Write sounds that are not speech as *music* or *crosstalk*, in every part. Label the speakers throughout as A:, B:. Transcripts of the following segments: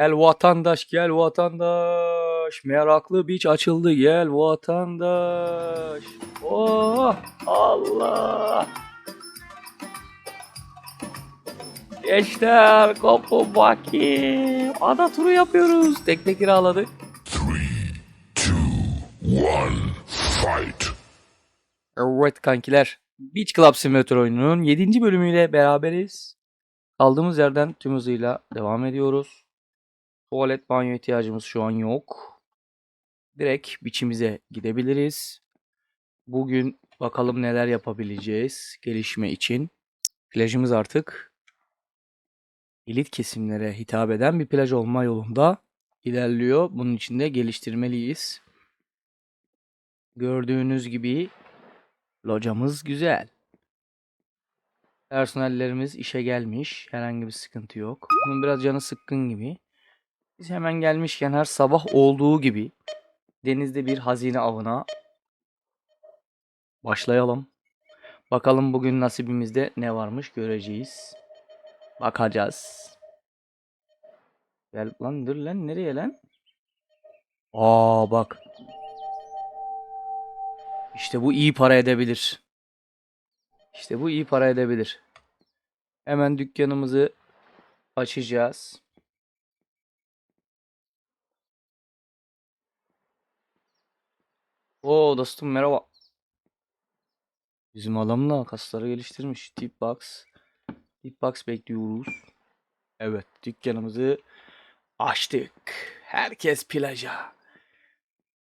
A: Gel vatandaş gel vatandaş. Meraklı beach açıldı gel vatandaş. Oh Allah. Gençler kopun bakayım. Ada turu yapıyoruz. Tekne kiraladık.
B: Three, two, one, fight.
A: Evet kankiler. Beach Club Simulator oyununun 7. bölümüyle beraberiz. Kaldığımız yerden tüm hızıyla devam ediyoruz. Tuvalet banyo ihtiyacımız şu an yok. Direkt biçimize gidebiliriz. Bugün bakalım neler yapabileceğiz gelişme için. Plajımız artık elit kesimlere hitap eden bir plaj olma yolunda ilerliyor. Bunun için de geliştirmeliyiz. Gördüğünüz gibi locamız güzel. Personellerimiz işe gelmiş. Herhangi bir sıkıntı yok. Bunun biraz canı sıkkın gibi. Biz hemen gelmişken her sabah olduğu gibi denizde bir hazine avına başlayalım. Bakalım bugün nasibimizde ne varmış göreceğiz. Bakacağız. Gel lan dur lan nereye lan? Aa bak. İşte bu iyi para edebilir. İşte bu iyi para edebilir. Hemen dükkanımızı açacağız. Oo dostum merhaba. Bizim adamla kasları geliştirmiş. Tip box. Tip box bekliyoruz. Evet dükkanımızı açtık. Herkes plaja.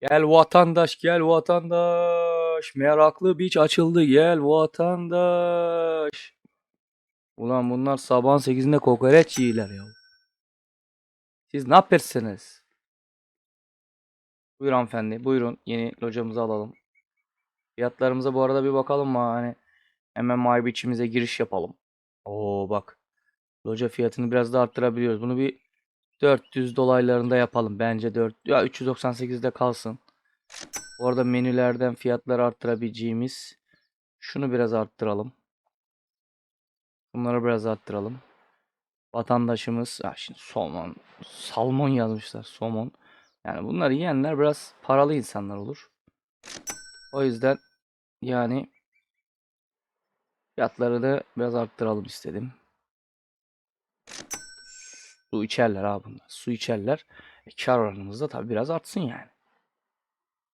A: Gel vatandaş gel vatandaş. Meraklı beach açıldı gel vatandaş. Ulan bunlar sabahın 8'inde kokoreç yiyorlar ya. Siz ne yapıyorsunuz? Buyur hanımefendi. Buyurun yeni locamızı alalım. Fiyatlarımıza bu arada bir bakalım mı? Hani hemen My Beach'imize giriş yapalım. Oo bak. Loca fiyatını biraz da arttırabiliyoruz. Bunu bir 400 dolaylarında yapalım. Bence 4 ya 398'de kalsın. Bu arada menülerden fiyatları arttırabileceğimiz şunu biraz arttıralım. Bunları biraz arttıralım. Vatandaşımız ha şimdi somon, salmon yazmışlar. Somon. Yani bunları yiyenler biraz paralı insanlar olur. O yüzden yani fiyatları da biraz arttıralım istedim. Su içerler abi bunlar. Su içerler. E, kar oranımız da tabii biraz artsın yani.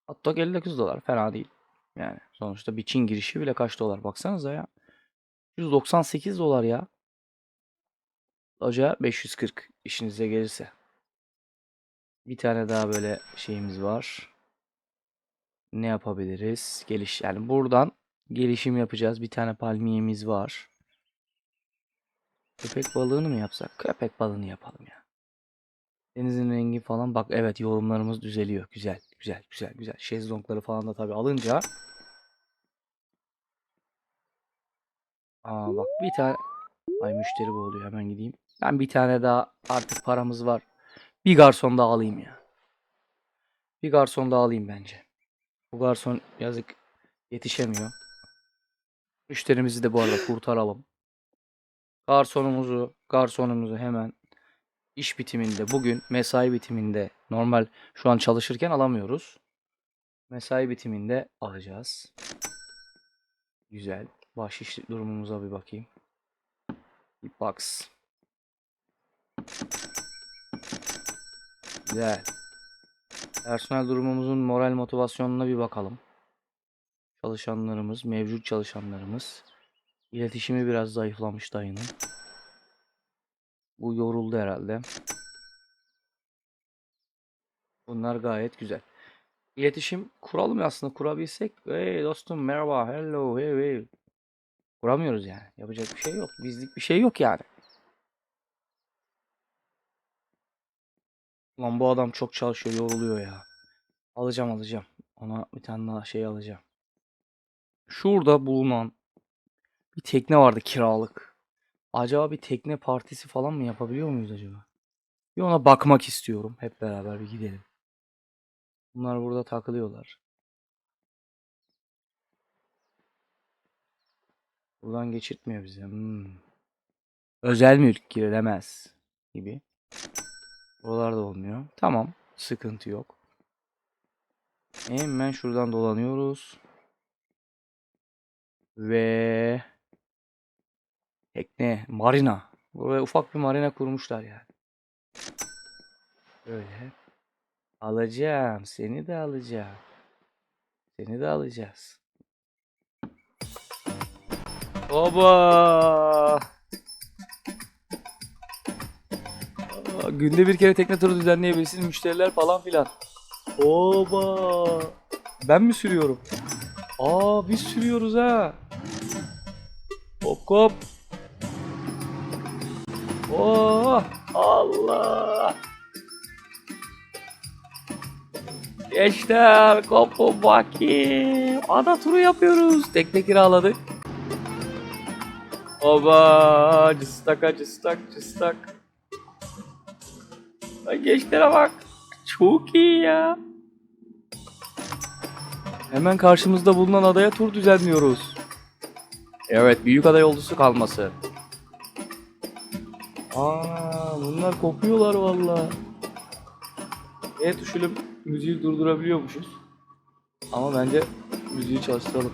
A: Hot dog 59 dolar fena değil. Yani sonuçta bir Çin girişi bile kaç dolar baksanıza ya. 198 dolar ya. Loca 540 işinize gelirse. Bir tane daha böyle şeyimiz var. Ne yapabiliriz? Geliş yani buradan gelişim yapacağız. Bir tane palmiyemiz var. Köpek balığını mı yapsak? Köpek balığını yapalım ya. Denizin rengi falan bak evet yorumlarımız düzeliyor. Güzel güzel güzel güzel. Şezlongları falan da tabii alınca. Aa bak bir tane. Ay müşteri bu oluyor hemen gideyim. Ben bir tane daha artık paramız var. Bir garson daha alayım ya. Bir garson daha alayım bence. Bu garson yazık yetişemiyor. Müşterimizi de bu arada kurtaralım. Garsonumuzu, garsonumuzu hemen iş bitiminde bugün mesai bitiminde normal şu an çalışırken alamıyoruz. Mesai bitiminde alacağız. Güzel. Bahşiş durumumuza bir bakayım. Bir box. Güzel. Personel durumumuzun moral motivasyonuna bir bakalım. Çalışanlarımız, mevcut çalışanlarımız. İletişimi biraz zayıflamış dayının. Bu yoruldu herhalde. Bunlar gayet güzel. İletişim kuralım ya aslında kurabilsek. Hey dostum merhaba, hello, hey hey. Kuramıyoruz yani. Yapacak bir şey yok. Bizlik bir şey yok yani. Lan bu adam çok çalışıyor, yoruluyor ya. Alacağım alacağım. Ona bir tane daha şey alacağım. Şurada bulunan bir tekne vardı kiralık. Acaba bir tekne partisi falan mı yapabiliyor muyuz acaba? Bir ona bakmak istiyorum. Hep beraber bir gidelim. Bunlar burada takılıyorlar. Buradan geçirtmiyor bize. Hmm. Özel mülk girilemez gibi. Buralarda olmuyor. Tamam. Sıkıntı yok. Hemen şuradan dolanıyoruz. Ve tekne, marina. Buraya ufak bir marina kurmuşlar yani. Böyle. Alacağım. Seni de alacağım. Seni de alacağız. Oba! Günde bir kere tekne turu düzenleyebilirsin müşteriler falan filan. Oba! Ben mi sürüyorum? Aa biz sürüyoruz ha. Hop hop. Oh Allah. Gençler kopun bakayım. Ada turu yapıyoruz. Tekne kiraladık. Oba cıstak cıstak cıstak. Ay gençlere bak. Çok iyi ya. Hemen karşımızda bulunan adaya tur düzenliyoruz. Evet, büyük ada yolcusu kalması. Aa, bunlar kopuyorlar valla. E tuşuyla müziği durdurabiliyormuşuz. Ama bence müziği çalıştıralım.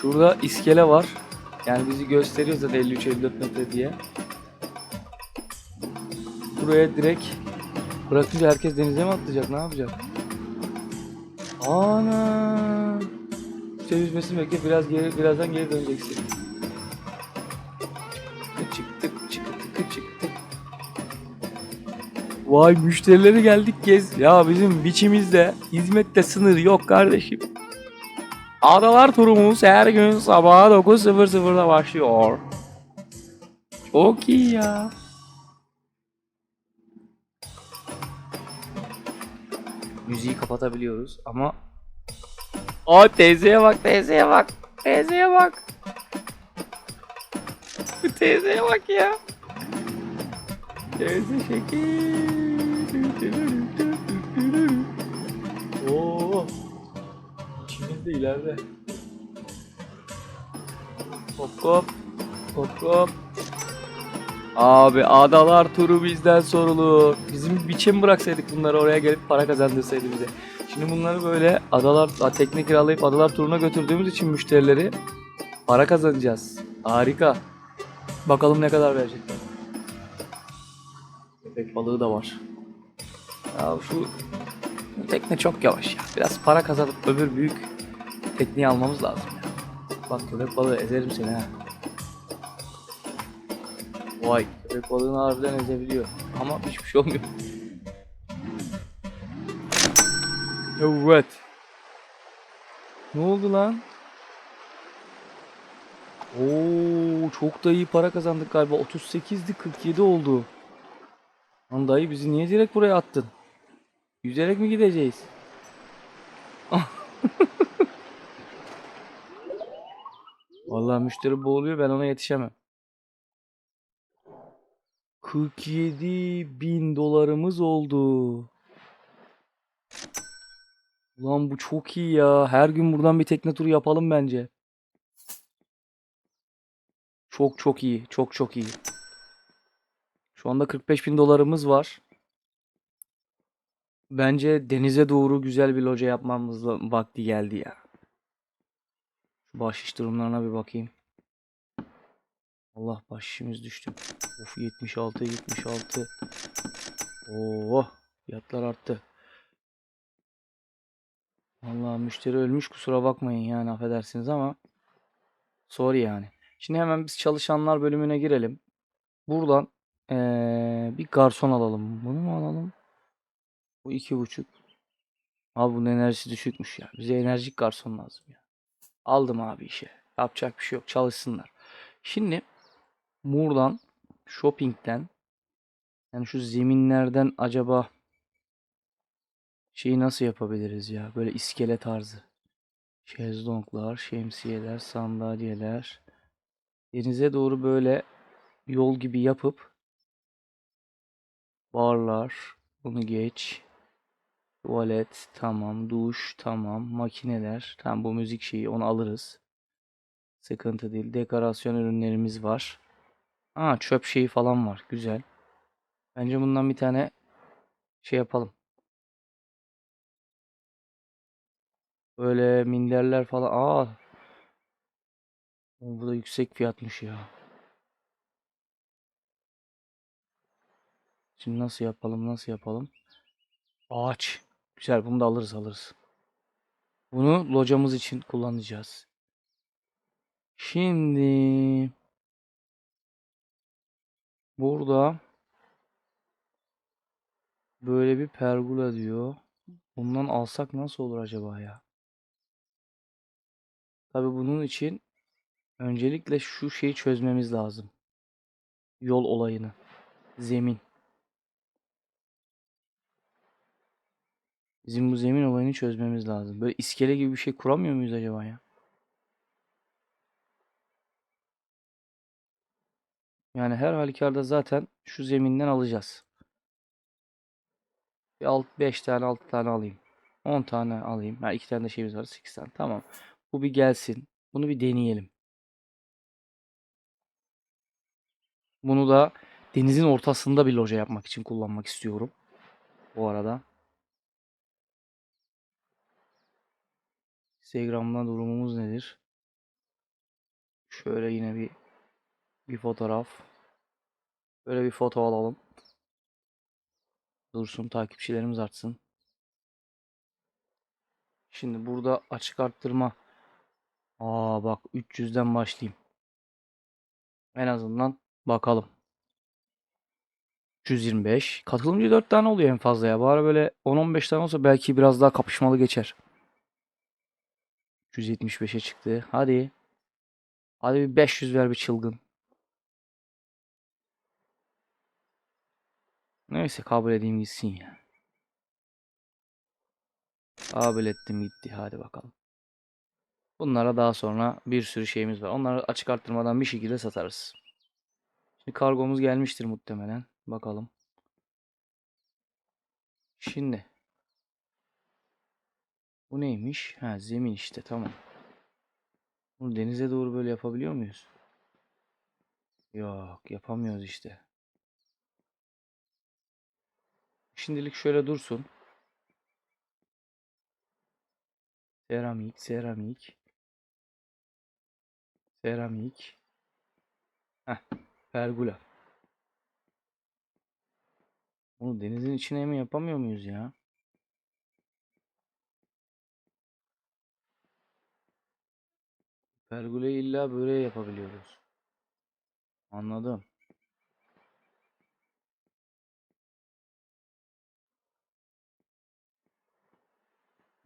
A: Şurada iskele var. Yani bizi gösteriyor zaten 53-54 metre diye. Buraya direkt bırakınca herkes denize mi atlayacak? Ne yapacak? Ana! İşte yüzmesini biraz geri birazdan geri döneceksin. Çıktık çıktık çıktık. Vay müşterileri geldik gez. Ya bizim biçimizde hizmette sınır yok kardeşim. Adalar turumuz her gün sabah 9.00'da başlıyor. Çok iyi ya. Müziği kapatabiliyoruz ama Aa teyzeye bak teyzeye bak teyzeye bak. Bu *laughs* teyzeye bak ya. Teyze şekil. Oo. İçimiz de ileride. Hop hop. Hop hop Abi adalar turu bizden sorulur. Bizim biçim bıraksaydık bunları oraya gelip para kazandırsaydı bize. Şimdi bunları böyle adalar tekne kiralayıp adalar turuna götürdüğümüz için müşterileri para kazanacağız. Harika. Bakalım ne kadar verecekler. Köpek balığı da var. Ya şu bu tekne çok yavaş ya. Biraz para kazanıp öbür büyük tekneyi almamız lazım ya. Bak köpek balığı ezerim seni ha. Vay köpek balığını harbiden ezebiliyor. Ama hiçbir şey olmuyor. Evet. Ne oldu lan? Oo çok da iyi para kazandık galiba. 38'di 47 oldu. Lan dayı bizi niye direkt buraya attın? Yüzerek mi gideceğiz? *laughs* Vallahi müşteri boğuluyor ben ona yetişemem. 47 bin dolarımız oldu. Ulan bu çok iyi ya. Her gün buradan bir tekne turu yapalım bence. Çok çok iyi. Çok çok iyi. Şu anda 45 bin dolarımız var. Bence denize doğru güzel bir loca yapmamız va- vakti geldi ya. Şu bahşiş durumlarına bir bakayım. Allah bahşişimiz düştü. Of 76 76. Oo fiyatlar arttı. Allah müşteri ölmüş kusura bakmayın yani affedersiniz ama sorry yani. Şimdi hemen biz çalışanlar bölümüne girelim. Buradan eee, bir garson alalım. Bunu mu alalım? Bu iki buçuk. Abi bunun enerjisi düşükmüş ya. Bize enerjik garson lazım ya. Aldım abi işe. Yapacak bir şey yok. Çalışsınlar. Şimdi buradan shopping'den yani şu zeminlerden acaba şeyi nasıl yapabiliriz ya? Böyle iskele tarzı. Şezlonglar, şemsiyeler, sandalyeler. Denize doğru böyle yol gibi yapıp barlar, bunu geç. Tuvalet tamam, duş tamam, makineler tamam bu müzik şeyi onu alırız. Sıkıntı değil. Dekorasyon ürünlerimiz var. Aa çöp şeyi falan var. Güzel. Bence bundan bir tane şey yapalım. Böyle minderler falan. Aa. Bu da yüksek fiyatmış ya. Şimdi nasıl yapalım? Nasıl yapalım? Ağaç. Güzel. Bunu da alırız alırız. Bunu locamız için kullanacağız. Şimdi burada böyle bir pergola diyor. Bundan alsak nasıl olur acaba ya? Tabii bunun için öncelikle şu şeyi çözmemiz lazım. Yol olayını. Zemin. Bizim bu zemin olayını çözmemiz lazım. Böyle iskele gibi bir şey kuramıyor muyuz acaba ya? Yani her halükarda zaten şu zeminden alacağız. Bir alt 5 tane 6 tane alayım. 10 tane alayım. Ha 2 tane de şeyimiz var 8 tane. Tamam. Bu bir gelsin. Bunu bir deneyelim. Bunu da denizin ortasında bir loca yapmak için kullanmak istiyorum. Bu arada. Instagram'da durumumuz nedir? Şöyle yine bir bir fotoğraf. Böyle bir foto alalım. Dursun takipçilerimiz artsın. Şimdi burada açık arttırma. Aa bak 300'den başlayayım. En azından bakalım. 325. Katılımcı 4 tane oluyor en fazla ya. Bari böyle 10-15 tane olsa belki biraz daha kapışmalı geçer. 375'e çıktı. Hadi. Hadi bir 500 ver bir çılgın. Neyse kabul edeyim gitsin ya. Kabul ettim gitti. Hadi bakalım. Bunlara daha sonra bir sürü şeyimiz var. Onları açık arttırmadan bir şekilde satarız. Şimdi kargomuz gelmiştir muhtemelen. Bakalım. Şimdi. Bu neymiş? Ha zemin işte tamam. Bunu denize doğru böyle yapabiliyor muyuz? Yok yapamıyoruz işte. Şimdilik şöyle dursun. Seramik, seramik. Seramik. Heh, pergola. Bunu denizin içine mi yapamıyor muyuz ya? Pergolayı illa böyle yapabiliyoruz. Anladım.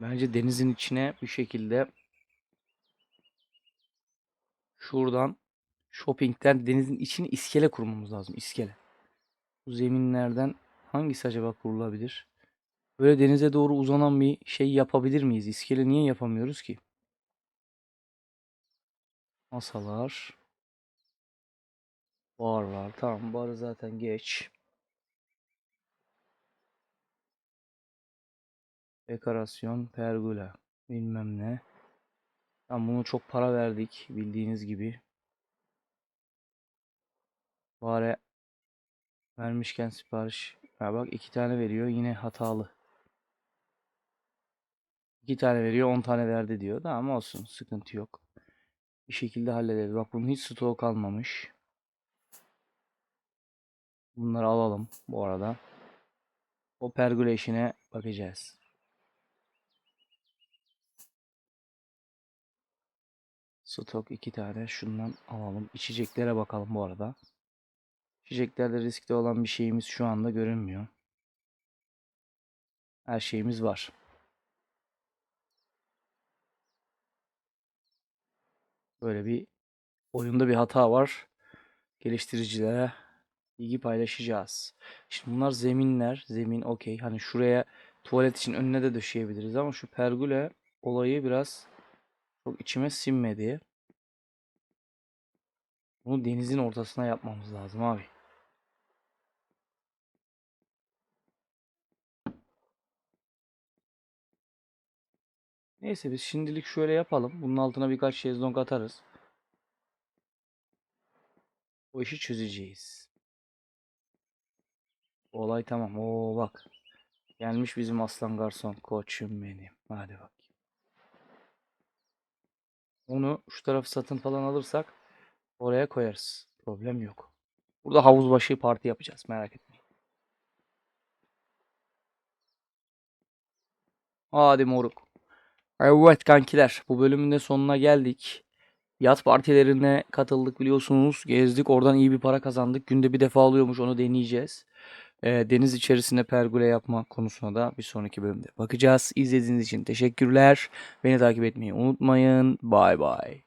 A: Bence denizin içine bir şekilde şuradan shopping'den denizin içine iskele kurmamız lazım. İskele. Bu zeminlerden hangisi acaba kurulabilir? Böyle denize doğru uzanan bir şey yapabilir miyiz? İskele niye yapamıyoruz ki? Masalar. Barlar. Tamam barı zaten geç. Dekorasyon, pergola, bilmem ne. Tamam bunu çok para verdik bildiğiniz gibi. Bari vermişken sipariş. Ha bak iki tane veriyor yine hatalı. İki tane veriyor 10 tane verdi diyor. Tamam olsun sıkıntı yok. Bir şekilde hallederiz. Bak bunun hiç stoğu kalmamış. Bunları alalım bu arada. O pergola işine bakacağız. Stok iki tane şundan alalım. İçeceklere bakalım bu arada. İçeceklerde riskli olan bir şeyimiz şu anda görünmüyor. Her şeyimiz var. Böyle bir oyunda bir hata var. Geliştiricilere bilgi paylaşacağız. Şimdi bunlar zeminler. Zemin okey. Hani şuraya tuvalet için önüne de döşeyebiliriz ama şu pergole olayı biraz çok içime sinmedi. Bunu denizin ortasına yapmamız lazım abi. Neyse biz şimdilik şöyle yapalım. Bunun altına birkaç şezlong atarız. O işi çözeceğiz. Olay tamam. Oo bak. Gelmiş bizim aslan garson. Koçum benim. Hadi bak. Onu şu tarafı satın falan alırsak oraya koyarız. Problem yok. Burada havuz başı parti yapacağız. Merak etmeyin. Hadi moruk. Evet kankiler. Bu bölümün de sonuna geldik. Yat partilerine katıldık biliyorsunuz. Gezdik. Oradan iyi bir para kazandık. Günde bir defa oluyormuş. Onu deneyeceğiz. Ee, deniz içerisinde pergole yapma konusuna da bir sonraki bölümde bakacağız. İzlediğiniz için teşekkürler. Beni takip etmeyi unutmayın. Bay bay.